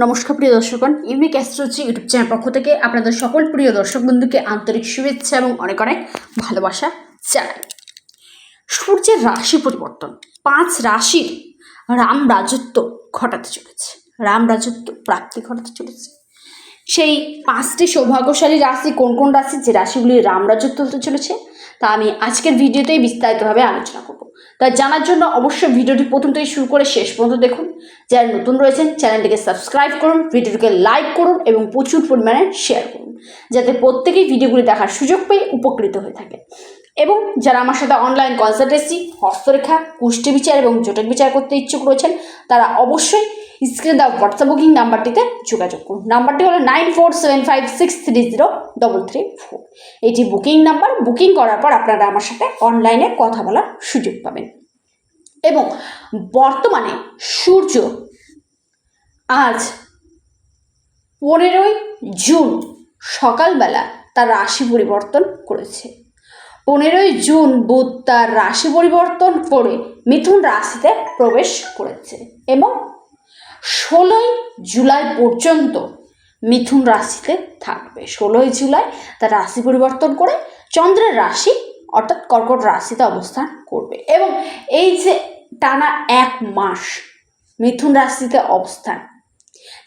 নমস্কার, প্রিয় দর্শকগণ। ইউনিক অ্যাস্ট্রোলজি ইউটিউব চ্যানেল পক্ষ থেকে আপনাদের সকল প্রিয় দর্শক বন্ধুকে আন্তরিক শুভেচ্ছা এবং অনেক অনেক ভালোবাসা জানাই। সূর্যের রাশি পরিবর্তন। পাঁচ রাশির রাম রাজত্ব ঘটাতে চলেছে। রাম রাজত্ব প্রাপ্তি ঘটাতে চলেছে। সেই পাঁচটি সৌভাগ্যশালী রাশি কোন কোন রাশি? যে রাশিগুলি রাম রাজত্ব হতে চলেছে তা আমি আজকের ভিডিওতেই বিস্তারিতভাবে আলোচনা করব। তা জানার জন্য অবশ্যই ভিডিওটি প্রথম থেকে শুরু করে শেষ পর্যন্ত দেখুন। যারা নতুন রয়েছেন, চ্যানেলটিকে সাবস্ক্রাইব করুন, ভিডিওটিকে লাইক করুন এবং প্রচুর পরিমাণে শেয়ার করুন, যাতে প্রত্যেকেই ভিডিওগুলি দেখার সুযোগ পেয়ে উপকৃত হয়ে থাকে। এবং যারা আমার সাথে অনলাইন কনসালটেন্সি, হস্তরেখা কুষ্টি বিচার এবং জটিল বিচার করতে ইচ্ছুক রয়েছেন, তারা অবশ্যই স্ক্রিনে দেওয়া হোয়াটসঅ্যাপ বুকিং নাম্বারটিতে যোগাযোগ করুন। নাম্বারটি হলো nine four seven five six three zero double three four এটি বুকিং নাম্বার বুকিং করার পর আপনারা আমার সাথে অনলাইনে কথা বলার সুযোগ পাবেন। এবং বর্তমানে সূর্য আজ পনেরোই জুন সকালবেলা তার রাশি পরিবর্তন করেছে। পনেরোই জুন বুধ তার রাশি পরিবর্তন করে মিথুন রাশিতে প্রবেশ করেছে এবং ষোলোই জুলাই পর্যন্ত মিথুন রাশিতে থাকবে। ষোলোই জুলাই তার রাশি পরিবর্তন করে চন্দ্রের রাশি অর্থাৎ কর্কট রাশিতে অবস্থান করবে এবং এই যে টানা এক মাস মিথুন রাশিতে অবস্থান,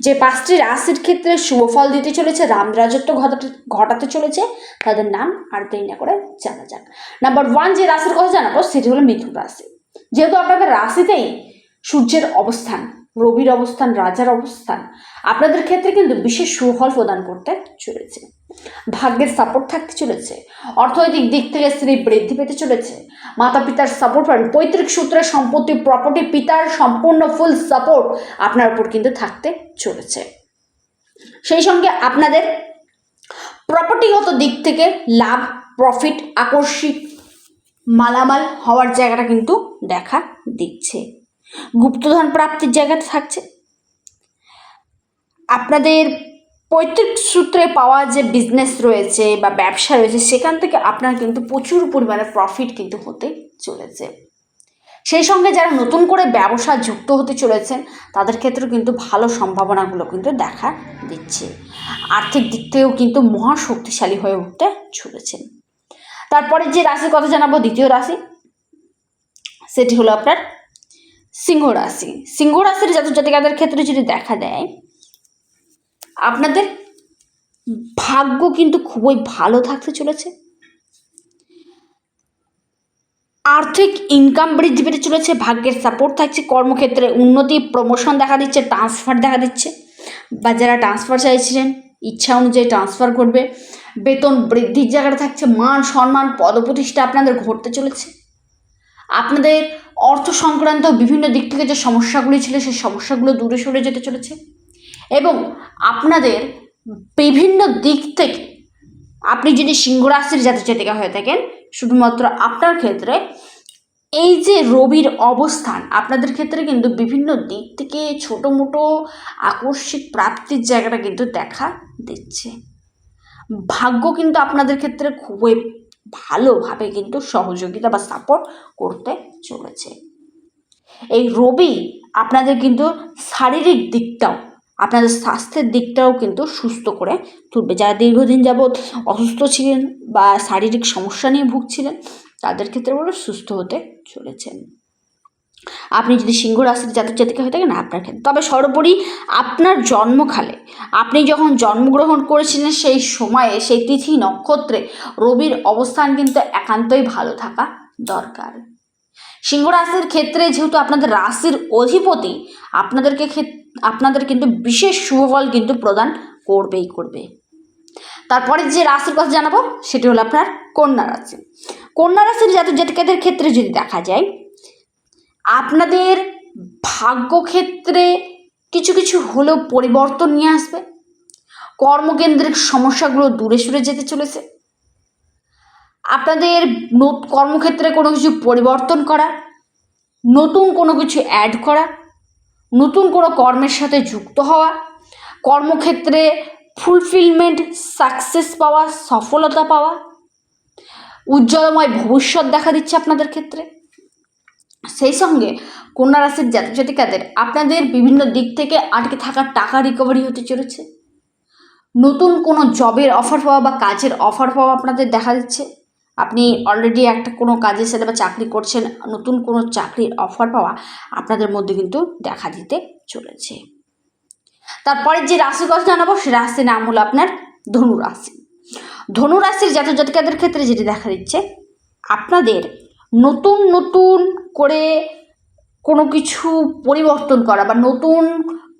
যে পাঁচটি রাশির ক্ষেত্রে শুভফল দিতে চলেছে, রাম রাজত্ব ঘটাতে ঘটাতে চলেছে, তাদের নাম আর দেরি না করে জানা যাক। নাম্বার ওয়ান যে রাশির কথা জানাব, সেটি হলো মিথুন রাশি। যেহেতু আপনাদের রাশিতেই সূর্যের অবস্থান রবির অবস্থান, রাজার অবস্থান, আপনাদের ক্ষেত্রে কিন্তু বিশেষ সুফল প্রদান করতে চলেছে। ভাগ্যের সাপোর্ট থাকতে চলেছে। অর্থনৈতিক দিক থেকে স্ত্রী বৃদ্ধি পেতে চলেছে। মাতা পিতার সাপোর্ট পাবেন পৈতৃক সূত্রে সম্পত্তি প্রপার্টি পিতার সম্পূর্ণ ফুল সাপোর্ট আপনার উপর কিন্তু থাকতে চলেছে। সেই সঙ্গে আপনাদের প্রপার্টিগত দিক থেকে লাভ প্রফিট আকস্মিক মালামাল হওয়ার জায়গাটা কিন্তু দেখা দিচ্ছে। গুপ্তধন প্রাপ্তির জায়গাটা থাকছে। আপনাদের পৈতৃক সূত্রে পাওয়া যে বিজনেস রয়েছে বা ব্যবসা রয়েছে, সেখান থেকে আপনার কিন্তু প্রচুর পরিমাণে প্রফিট কিন্তু হতে চলেছে। সেই সঙ্গে যারা নতুন করে ব্যবসা যুক্ত হতে চলেছেন, তাদের ক্ষেত্রেও কিন্তু ভালো সম্ভাবনাগুলো কিন্তু দেখা দিচ্ছে। আর্থিক দিক থেকেও কিন্তু মহা শক্তিশালী হয়ে উঠতে চলেছেন। তারপরে যে রাশির কথা জানাব, দ্বিতীয় রাশি, সেটি হলো আপনার সিংহ রাশি। সিংহ রাশির জাতক জাতিকাদের ক্ষেত্রে যদি দেখা দেয়, আপনাদের ভাগ্য কিন্তু খুবই ভালো থাকতে চলেছে। আর্থিক ইনকাম বৃদ্ধি পেতে চলেছে, ভাগ্যের সাপোর্ট থাকছে, কর্মক্ষেত্রে উন্নতি প্রমোশন দেখা দিচ্ছে ট্রান্সফার দেখা দিচ্ছে। বা যারা ট্রান্সফার চাইছিলেন, ইচ্ছা অনুযায়ী ট্রান্সফার করবে। বেতন বৃদ্ধির জায়গাটা থাকছে, মান সম্মান, পদপ্রতিষ্ঠা আপনাদের ঘটতে চলেছে। আপনাদের অর্থ সংক্রান্ত বিভিন্ন দিক থেকে যে সমস্যাগুলি ছিল, সেই সমস্যাগুলো দূরে সরে যেতে চলেছে এবং আপনাদের বিভিন্ন দিক থেকে আপনি যদি সিংহ রাশির জাতক জাতিকা হয়ে থাকেন, শুধুমাত্র আপনার ক্ষেত্রে এই যে রবির অবস্থান, আপনাদের ক্ষেত্রে কিন্তু বিভিন্ন দিক থেকে ছোটো মোটো আকস্মিক প্রাপ্তির জায়গাটা কিন্তু দেখা দিচ্ছে। ভাগ্য কিন্তু আপনাদের ক্ষেত্রে খুবই ভালোভাবে কিন্তু সহযোগিতা বা সাপোর্ট করতে চলেছে। এই রবি আপনাদের কিন্তু শারীরিক দিকটাও, আপনাদের স্বাস্থ্যের দিকটাও কিন্তু সুস্থ করে তুলবে। যারা দীর্ঘদিন যাবৎ অসুস্থ ছিলেন বা শারীরিক সমস্যা নিয়ে ভুগছিলেন, তাদের ক্ষেত্রে বলে সুস্থ হতে চলেছেন। আপনি যদি সিংহ রাশির জাতক জাতিকা হয়ে থাকেন, আপনার ক্ষেত্রে। তবে সর্বোপরি আপনার জন্মকালে, আপনি যখন জন্মগ্রহণ করেছিলেন সেই সময়ে, সেই তিথি নক্ষত্রে, রবির অবস্থান কিন্তু একান্তই ভালো থাকা দরকার। সিংহ রাশির ক্ষেত্রে যেহেতু আপনাদের রাশির অধিপতি, আপনাদেরকে আপনাদের কিন্তু বিশেষ শুভফল কিন্তু প্রদান করবেই করবে। তারপরে যে রাশির কথা জানাব, সেটি হলো আপনার কন্যা রাশি। কন্যা রাশির জাতক জাতিকাদের ক্ষেত্রে যদি দেখা যায় আপনাদের ভাগ্যক্ষেত্রে কিছু কিছু হলেও পরিবর্তন নিয়ে আসবে। কর্মকেন্দ্রিক সমস্যাগুলো দূরে সরে যেতে চলেছে। আপনাদের কর্মক্ষেত্রে কোনো কিছু পরিবর্তন করা, নতুন কোনো কিছু অ্যাড করা, নতুন কোনো কর্মের সাথে যুক্ত হওয়া, কর্মক্ষেত্রে ফুলফিলমেন্ট সাকসেস পাওয়া, সফলতা পাওয়া, উজ্জ্বলময় ভবিষ্যৎ দেখা দিচ্ছে আপনাদের ক্ষেত্রে। সেই সঙ্গে কন্যা রাশির জাতক জাতিকাদের আপনাদের বিভিন্ন দিক থেকে আটকে থাকা টাকা রিকভারি হতে চলেছে। নতুন কোনো জবের অফার পাওয়া বা কাজের অফার পাওয়া আপনাদের দেখা দিচ্ছে। আপনি অলরেডি একটা কোনো কাজের সাথে বা চাকরি করছেন, নতুন কোনো চাকরির অফার পাওয়া আপনাদের মধ্যে কিন্তু দেখা দিতে চলেছে। তারপরে যে রাশির কথা জানাব, সে রাশির নাম হলো আপনার ধনু রাশি ধনু রাশির জাতক জাতিকাদের ক্ষেত্রে যেটি দেখা দিচ্ছে, আপনাদের নতুন নতুন করে কোনো কিছু পরিবর্তন করা বা নতুন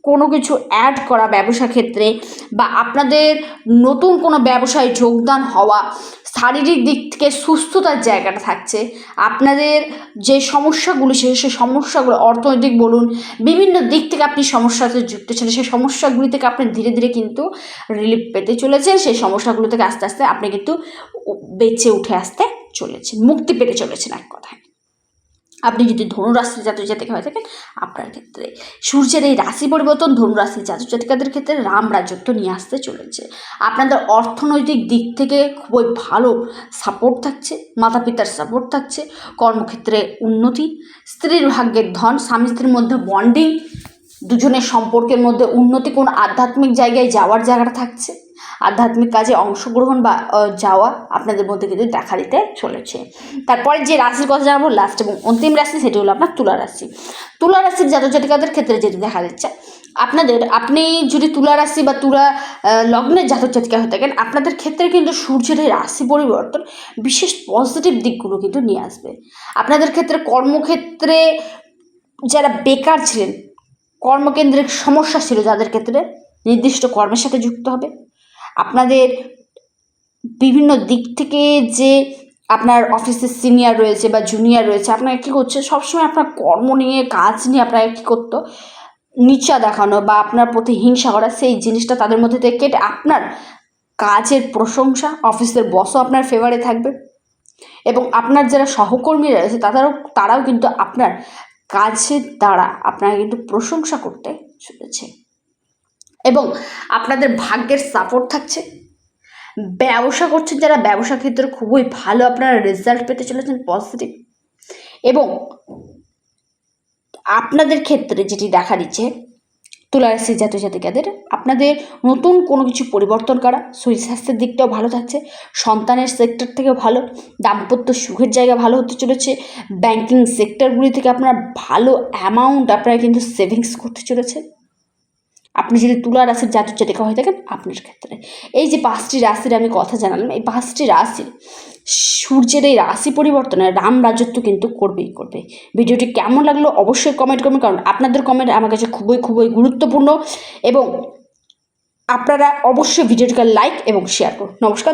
কোনো কিছু অ্যাড করা ব্যবসা ক্ষেত্রে বা আপনাদের নতুন কোনো ব্যবসায় যোগদান হওয়া, শারীরিক দিক থেকে সুস্থতার জায়গাটা থাকছে, আপনাদের যে সমস্যাগুলি সেই সেই সমস্যাগুলো অর্থনৈতিক বলুন, বিভিন্ন দিক থেকে আপনি সমস্যাতে যুক্ত ছিলেন, সেই সমস্যাগুলি থেকে আপনি ধীরে ধীরে কিন্তু রিলিফ পেতে চলেছেন, সেই সমস্যাগুলো থেকে আস্তে আস্তে আপনি কিন্তু বেঁচে উঠে আসতে চলেছেন, মুক্তি পেতে চলেছেন এক কথায়। আপনি যদি ধনুরাশির জাতক জাতিকা হয়ে থাকেন, আপনার ক্ষেত্রে সূর্যের এই রাশি পরিবর্তন ধনুরাশির জাতক জাতিকাদের ক্ষেত্রে রাম রাজত্ব নিয়ে আসতে চলেছে। আপনাদের অর্থনৈতিক দিক থেকে খুবই ভালো সাপোর্ট থাকছে মাতা পিতার সাপোর্ট থাকছে, কর্মক্ষেত্রে উন্নতি, স্ত্রীর ভাগ্যের ধন, স্বামী স্ত্রীর মধ্যে বন্ডিং দুজনের সম্পর্কের মধ্যে উন্নতি, কোন আধ্যাত্মিক জায়গায় যাওয়ার জায়গাটা থাকছে। আধ্যাত্মিক কাজে অংশগ্রহণ বা যাওয়া আপনাদের মধ্যে কিন্তু দেখা দিতে চলেছে। তারপরে যে রাশির কথা জানাব লাস্ট এবং অন্তিম রাশি, সেটি হলো আপনার তুলা রাশি। তুলা রাশির জাতক জাতিকাদের ক্ষেত্রে যেটি দেখা যাচ্ছে, আপনাদের, আপনি যদি তুলা রাশি বা তুলা লগ্নের জাতক জাতিকা হয়ে থাকেন, আপনাদের ক্ষেত্রে কিন্তু সূর্যের এই রাশি পরিবর্তন বিশেষ পজিটিভ দিকগুলো কিন্তু নিয়ে আসবে। আপনাদের ক্ষেত্রে কর্মক্ষেত্রে যারা বেকার ছিলেন, কর্মকেন্দ্রিক সমস্যা ছিল, যাদের ক্ষেত্রে নির্দিষ্ট কর্মের সাথে যুক্ত হবে। আপনাদের বিভিন্ন দিক থেকে যে আপনার অফিসের সিনিয়র রয়েছে বা জুনিয়র রয়েছে আপনাকে কী করছে? সবসময় আপনার কর্ম নিয়ে, কাজ নিয়ে আপনাকে কী করতো? নিচা দেখানো বা আপনার প্রতি হিংসা করা, সেই জিনিসটা তাদের মধ্যে থেকে কেটে আপনার কাজের প্রশংসা অফিসের বসও আপনার ফেভারে থাকবে। এবং আপনার যারা সহকর্মীরা রয়েছে, তাদেরও, তারাও কিন্তু আপনার কাজের দ্বারা আপনাকে কিন্তু প্রশংসা করতে চলেছে। এবং আপনাদের ভাগ্যের সাপোর্ট থাকছে। ব্যবসা করছেন যারা, ব্যবসা ক্ষেত্রে খুবই ভালো আপনারা রেজাল্ট পেতে চলেছেন পজিটিভ এবং আপনাদের ক্ষেত্রে যেটি দেখা দিচ্ছে, তুলারাশি জাতীয় জাতিকাদের, আপনাদের নতুন কোনো কিছু পরিবর্তন করা, শরীর স্বাস্থ্যের দিকটাও ভালো থাকছে, সন্তানের সেক্টর থেকে ভালো, দাম্পত্য সুখের জায়গা ভালো হতে চলেছে ব্যাংকিং সেক্টরগুলি থেকে আপনার ভালো অ্যামাউন্ট আপনারা কিন্তু সেভিংস করতে চলেছে আপনি যদি তুলা রাশির জাতক জাতিকা হয়ে থাকেন, আপনার ক্ষেত্রে। এই যে পাঁচটি রাশির আমি কথা জানালাম, এই পাঁচটি রাশির সূর্যের এই রাশি পরিবর্তনে রাম রাজত্ব কিন্তু করবেই করবে। ভিডিওটি কেমন লাগল অবশ্যই কমেন্ট করবেন, কারণ আপনাদের কমেন্ট আমার কাছে খুবই খুবই গুরুত্বপূর্ণ এবং আপনারা অবশ্যই ভিডিওটিকে লাইক এবং শেয়ার করুন। নমস্কার